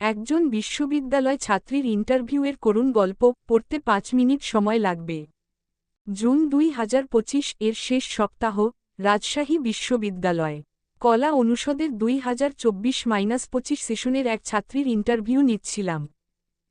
একজন বিশ্ববিদ্যালয় ছাত্রীর ইন্টারভিউয়ের করুণ গল্প, পড়তে পাঁচ মিনিট সময় লাগবে। জুন দুই হাজার পঁচিশ এর শেষ সপ্তাহ, রাজশাহী বিশ্ববিদ্যালয়। কলা অনুষদের দুই হাজার চব্বিশ মাইনাস পঁচিশ সেশনের এক ছাত্রীর ইন্টারভিউ নিচ্ছিলাম।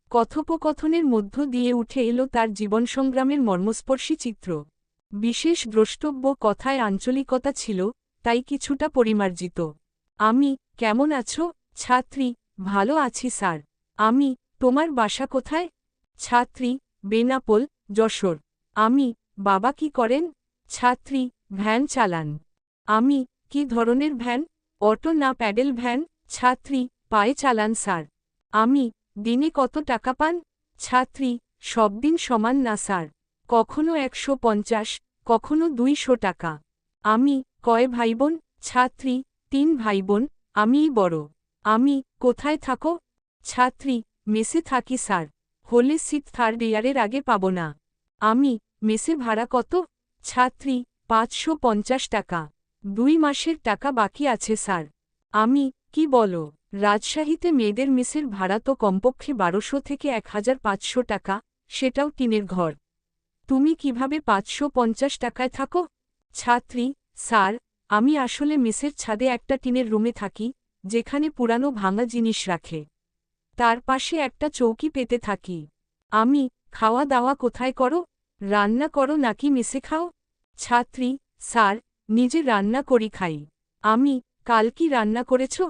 কথোপকথনের মধ্য দিয়ে উঠে এলো তার জীবনসংগ্রামের মর্মস্পর্শী চিত্র। বিশেষ দ্রষ্টব্য কথায় আঞ্চলিকতা ছিল, তাই কিছুটা পরিমার্জিত। আমি, কেমন আছো, ছাত্রী? ভালো আছি, স্যার। আমি, তোমার বাসা কোথায়? ছাত্রী, বেনাপোল, যশোর। আমি, বাবা কি করেন? ছাত্রী, ভ্যান চালান। আমি, কি ধরনের ভ্যান? অটো না প্যাডেল ভ্যান? ছাত্রী, পায়ে চালান, স্যার। আমি, দিনে কত টাকা পান? ছাত্রী, সব দিন সমান না, স্যার। কখনো একশো পঞ্চাশ, কখনো দুইশো টাকা। আমি, কয় ভাইবোন ছাত্রী, তিন ভাইবোন আমিই বড়। আমি কোথায় থাকো? ছাত্রী, মেসে থাকি স্যার। হলে সিট থার্ড ইয়ারের আগে পাব না। আমি, মেসে ভাড়া কত? ছাত্রী, পাঁচশো পঞ্চাশ টাকা। দুই মাসের টাকা বাকি আছে স্যার। আমি, কি বলো? রাজশাহীতে মেয়েদের মেসের ভাড়া তো কমপক্ষে বারোশো থেকে এক হাজার পাঁচশো টাকা, সেটাও টিনের ঘর। তুমি কীভাবে পাঁচশো পঞ্চাশ টাকায় থাকো? ছাত্রী, স্যার, আমি আসলে মেসের ছাদে একটা টিনের রুমে থাকি যেখানে পুরানো ভাঙা জিনিস রাখে। তার পাশে একটা চৌকি পেতে থাকি। আমি, খাওয়া দাওয়া কোথায় করো? রান্না করো নাকি মেসে খাও? ছাত্রী, স্যার, নিজে রান্না করি খাই। আমি, কাল কি রান্না করেছ?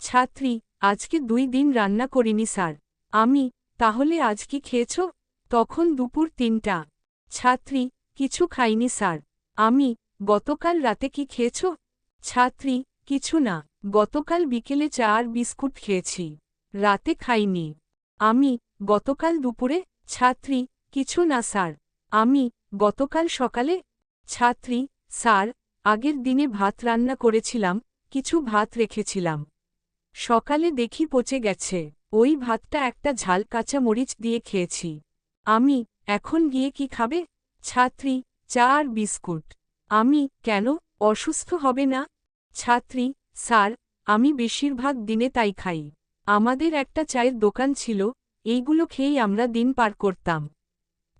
ছাত্রী, আজকে দুই দিন রান্না করিনি স্যার। আমি, তাহলে আজ কি খেয়েছ? তখন দুপুর তিনটা। ছাত্রী, কিছু খাইনি স্যার। আমি, গতকাল রাতে কি খেয়েছ? ছাত্রী কিছু না, গতকাল বিকেলে চা আর বিস্কুট খেয়েছি, রাতে খাইনি। আমি, গতকাল দুপুরে, ছাত্রী, কিছু না স্যার। আমি, গতকাল সকালে, ছাত্রী, স্যার, আগের দিনে ভাত রান্না করেছিলাম, কিছু ভাত রেখেছিলাম। সকালে দেখি পচে গেছে, ওই ভাতটা একটা ঝাল কাঁচা মরিচ দিয়ে খেয়েছি। আমি, এখন গিয়ে কি খাবে? ছাত্রী, চা আর বিস্কুট। আমি, কেন, অসুস্থ হবে না? ছাত্রী, স্যার, আমি বেশিরভাগ দিনে তাই খাই। আমাদের একটা চায়ের দোকান ছিল, এইগুলো খেয়েই আমরা দিন পার করতাম।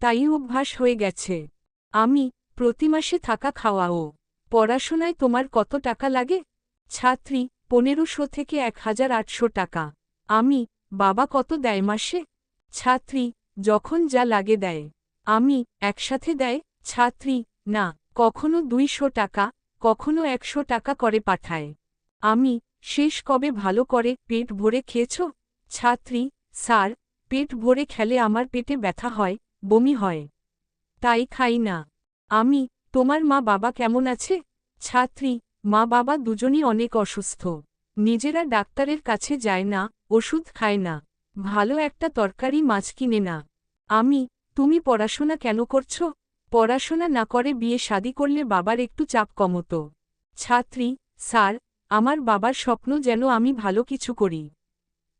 তাই অভ্যাস হয়ে গেছে। আমি, প্রতি মাসে থাকা খাওয়াও পড়াশোনায় তোমার কত টাকা লাগে? ছাত্রী, পনেরোশো থেকে এক হাজার আটশো টাকা। আমি, বাবা কত দেয় মাসে? ছাত্রী, যখন যা লাগে দেয়। আমি, একসাথে দেয়? ছাত্রী, না, কখনো দুইশো টাকা। কখনো একশো টাকা করে পাঠায়। আমি, শেষ কবে ভালো করে পেট ভরে খেয়েছ? ছাত্রী, স্যার, পেট ভরে খেলে আমার পেটে ব্যথা হয়, বমি হয়। তাই খাই না। আমি, তোমার মা বাবা কেমন আছে? ছাত্রী, মা বাবা দুজনই অনেক অসুস্থ। নিজেরা ডাক্তারের কাছে যায় না, ওষুধ খায় না। ভালো একটা তরকারি মাছ কিনে না। আমি, তুমি পড়াশোনা কেন করছ? পড়াশোনা না করে বিয়ে শাদি করলে বাবার একটু চাপ কমতো। ছাত্রী, স্যার, আমার বাবার স্বপ্ন যেন আমি ভালো কিছু করি।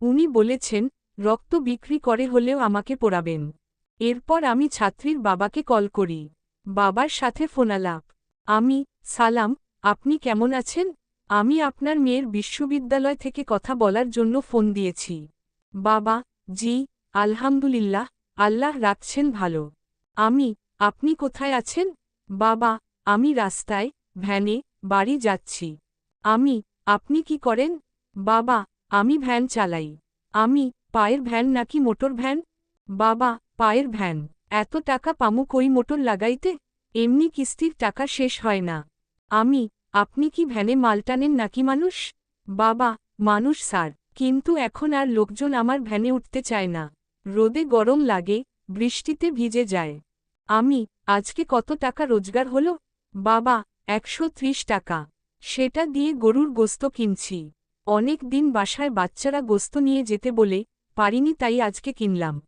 উনি বলেছেন, রক্ত বিক্রি করে হলেও আমাকে পড়াবেন। এরপর আমি ছাত্রীর বাবাকে কল করি। বাবার সাথে ফোনালাপ। আমি, সালাম, আপনি কেমন আছেন? আমি আপনার মেয়ের বিশ্ববিদ্যালয় থেকে কথা বলার জন্য ফোন দিয়েছি। বাবা, জি, আলহামদুলিল্লাহ, আল্লাহ রাখছেন ভালো। আমি আপনি কোথায় আছেন? বাবা, আমি রাস্তায়, ভ্যানে, বাড়ি যাচ্ছি। আমি, আপনি কি করেন? বাবা, আমি ভ্যান চালাই। আমি, পায়ের ভ্যান নাকি মোটর ভ্যান? বাবা, পায়ের ভ্যান। এত টাকা পামু কই মোটর লাগাইতে? এমনি কিস্তির টাকা শেষ হয় না। আমি, আপনি কি ভ্যানে মাল টানেন নাকি মানুষ? বাবা, মানুষ স্যার। কিন্তু এখন আর লোকজন আমার ভ্যানে উঠতে চায় না। রোদে গরম লাগে, বৃষ্টিতে ভিজে যায়। আমি, আজকে কত টাকা রোজগার হল? বাবা, একশো ত্রিশ টাকা। সেটা দিয়ে গরুর গোস্ত কিনছি। অনেক দিন বাসায় বাচ্চারা গোস্ত নিয়ে যেতে বলে পারিনি তাই আজকে কিনলাম।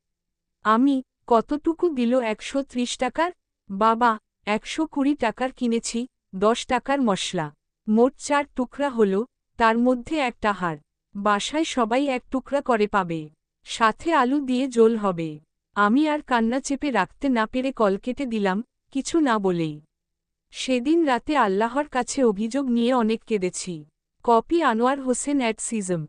আমি, কতটুকু দিল একশো ত্রিশ টাকার? বাবা, একশো কুড়ি টাকার কিনেছি, দশ টাকার মশলা। মোট চার টুকরা হল, তার মধ্যে একটা হার বাসায় সবাই এক টুকরা করে পাবে। সাথে আলু দিয়ে জোল হবে। আমি আর কান্না চেপে রাখতে না পেরে কল কেটে দিলাম, কিছু না বলেই। সেদিন রাতে আল্লাহর কাছে অভিযোগ নিয়ে অনেক কেঁদেছি। কপি আনোয়ার হোসেন অ্যাট সিজম